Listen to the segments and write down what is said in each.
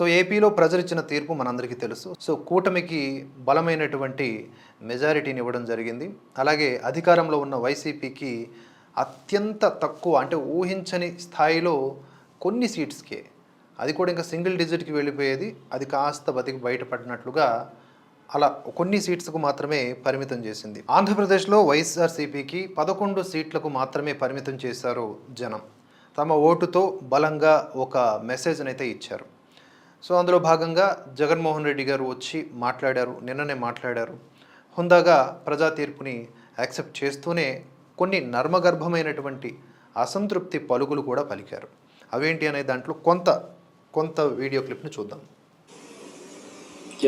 So ఏపీలో ప్రజలు ఇచ్చిన తీర్పు మనందరికీ తెలుసు. సో కూటమికి బలమైనటువంటి మెజారిటీని ఇవ్వడం జరిగింది. అలాగే అధికారంలో ఉన్న వైసీపీకి అత్యంత తక్కువ అంటే ఊహించని స్థాయిలో కొన్ని సీట్స్కే. అది కూడా ఇంకా సింగిల్ డిజిట్కి వెళ్ళిపోయేది. అది కాస్త బతికి బయటపడినట్లుగా అలా కొన్ని సీట్స్కు మాత్రమే పరిమితం చేసింది. ఆంధ్రప్రదేశ్లో వైఎస్ఆర్సీపీకి పదకొండు సీట్లకు మాత్రమే పరిమితం చేశారు జనం. తమ ఓటుతో బలంగా ఒక మెసేజ్ని అయితే ఇచ్చారు. సో అందులో భాగంగా జగన్మోహన్ రెడ్డి గారు వచ్చి మాట్లాడారు నిన్ననే మాట్లాడారు. హుందాగా ప్రజా తీర్పుని యాక్సెప్ట్ చేస్తూనే కొన్ని నర్మగర్భమైనటువంటి అసంతృప్తి పలుకులు కూడా పలికారు. అవేంటి అనే దాంట్లో కొంత కొంత వీడియో క్లిప్ని చూద్దాం.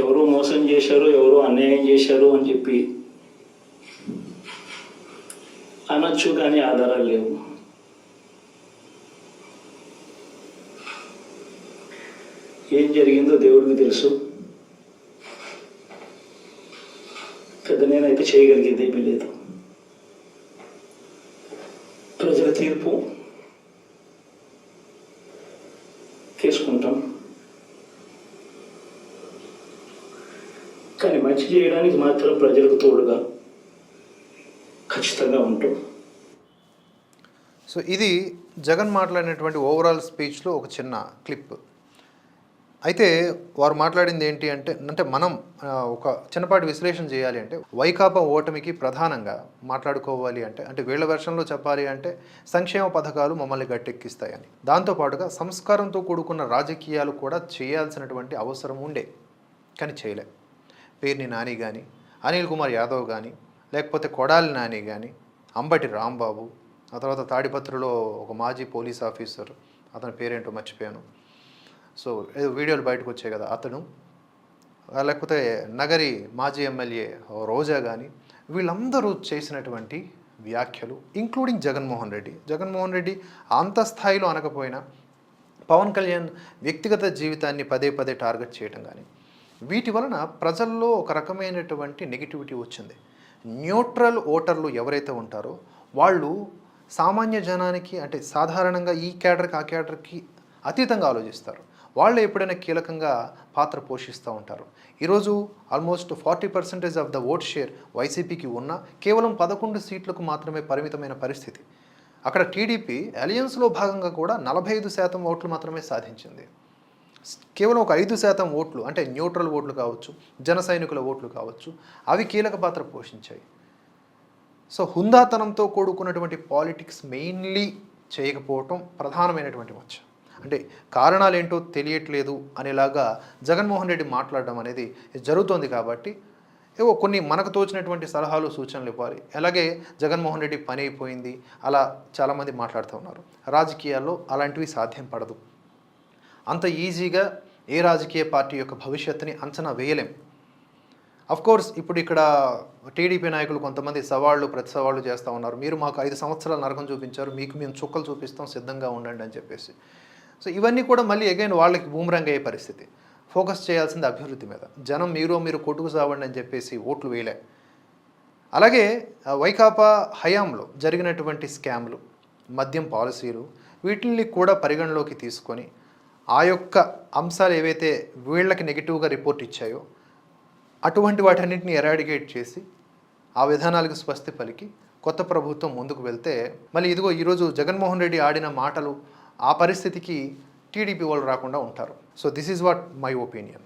ఎవరు మోసం చేశారు ఎవరు అన్యాయం చేశారు అని చెప్పి అనొచ్చు కానీ ఆధారాలు లేవు. ఏం జరిగిందో దేవుడికి తెలుసు. పెద్ద నేనైతే చేయగలిగేది ఏమీ లేదు. ప్రజల తీర్పు తీసుకుంటాం. కానీ మంచి చేయడానికి మాత్రం ప్రజలకు తోడుగా ఖచ్చితంగా ఉంటాం. సో ఇది జగన్ మాట్లాడినటువంటి ఓవరాల్ స్పీచ్లో ఒక చిన్న క్లిప్ అయితే వారు మాట్లాడింది ఏంటి అంటే అంటే మనం ఒక చిన్నపాటి విశ్లేషణ చేయాలి అంటే వైకాపా ఓటమికి ప్రధానంగా మాట్లాడుకోవాలి అంటే అంటే వీళ్ళ వర్షంలో చెప్పాలి అంటే సంక్షేమ పథకాలు మమ్మల్ని గట్టెక్కిస్తాయని. దాంతోపాటుగా సంస్కారంతో కూడుకున్న రాజకీయాలు కూడా చేయాల్సినటువంటి అవసరం ఉండే కానీ చేయలే. పేర్ని నాని కానీ అనిల్ కుమార్ యాదవ్ కానీ లేకపోతే కొడాలి నాని కానీ అంబటి రాంబాబు ఆ తర్వాత తాడిపత్రిలో ఒక మాజీ పోలీస్ ఆఫీసర్ అతని పేరేంటో మర్చిపోయాను. సో ఏదో వీడియోలు బయటకు వచ్చాయి కదా అతను. లేకపోతే నగరి మాజీ ఎమ్మెల్యే రోజా కానీ వీళ్ళందరూ చేసినటువంటి వ్యాఖ్యలు ఇంక్లూడింగ్ జగన్మోహన్ రెడ్డి. జగన్మోహన్ రెడ్డి అంత స్థాయిలో అనకపోయినా పవన్ కళ్యాణ్ వ్యక్తిగత జీవితాన్ని పదే పదే టార్గెట్ చేయటం కానీ వీటి వలన ప్రజల్లో ఒక రకమైనటువంటి నెగిటివిటీ వచ్చింది. న్యూట్రల్ ఓటర్లు ఎవరైతే ఉంటారో వాళ్ళు సామాన్య జనానికి అంటే సాధారణంగా ఈ క్యాడర్కి ఆ క్యాడర్కి అతీతంగా ఆలోచిస్తారు. వాళ్ళు ఎప్పుడైనా కీలకంగా పాత్ర పోషిస్తూ ఉంటారు. ఈరోజు almost forty percentage of the vote share వైసీపీకి ఉన్న కేవలం పదకొండు సీట్లకు మాత్రమే పరిమితమైన పరిస్థితి. అక్కడ టీడీపీ అలయన్స్లో భాగంగా కూడా నలభై ఐదు శాతం ఓట్లు మాత్రమే సాధించింది. కేవలం ఒక ఐదు శాతం ఓట్లు అంటే న్యూట్రల్ ఓట్లు కావచ్చు జన సైనికుల ఓట్లు కావచ్చు అవి కీలక పాత్ర పోషించాయి. సో హుందాతనంతో కూడుకున్నటువంటి పాలిటిక్స్ మెయిన్లీ చేయకపోవటం ప్రధానమైనటువంటి మచ్చ. అంటే కారణాలు ఏంటో తెలియట్లేదు అనేలాగా జగన్మోహన్ రెడ్డి మాట్లాడడం అనేది జరుగుతోంది కాబట్టి ఏవో కొన్ని మనకు తోచినటువంటి సలహాలు సూచనలు ఇవ్వాలి. అలాగే జగన్మోహన్ రెడ్డి పని అయిపోయింది. అలా చాలామంది మాట్లాడుతూ ఉన్నారు. రాజకీయాల్లో అలాంటివి సాధ్యం పడదు. అంత ఈజీగా ఏ రాజకీయ పార్టీ యొక్క భవిష్యత్తుని అంచనా వేయలేం. కోర్స్ ఇప్పుడు ఇక్కడ టీడీపీ నాయకులు కొంతమంది సవాళ్ళు ప్రతి సవాళ్ళు చేస్తూ ఉన్నారు. మీరు మాకు ఐదు సంవత్సరాల నరకం చూపించారు. మీకు మేము చుక్కలు చూపిస్తాం. సిద్ధంగా ఉండండి అని చెప్పేసి. సో ఇవన్నీ కూడా మళ్ళీ అగైన్ వాళ్ళకి బూమరంగ్ అయ్యే పరిస్థితి. ఫోకస్ చేయాల్సింది అభివృద్ధి మీద. జనం మీరు మీరు కొట్టుకు సావండి అని చెప్పేసి ఓట్లు వేయలే. అలాగే వైకాపా హయాంలో జరిగినటువంటి స్కామ్లు మద్యం పాలసీలు వీటిని కూడా పరిగణలోకి తీసుకొని ఆ యొక్క అంశాలు ఏవైతే వీళ్ళకి నెగిటివ్గా రిపోర్ట్ ఇచ్చాయో అటువంటి వాటన్నింటిని ఎరాడికేట్ చేసి ఆ విధానాలకు స్వస్తి పలికి కొత్త ప్రభుత్వం ముందుకు వెళ్తే మళ్ళీ ఇదిగో ఈరోజు జగన్మోహన్ రెడ్డి ఆడిన మాటలు ఆ పరిస్థితికి టీడీపీ వాళ్ళు రాకుండా ఉంటారు. So this is what my opinion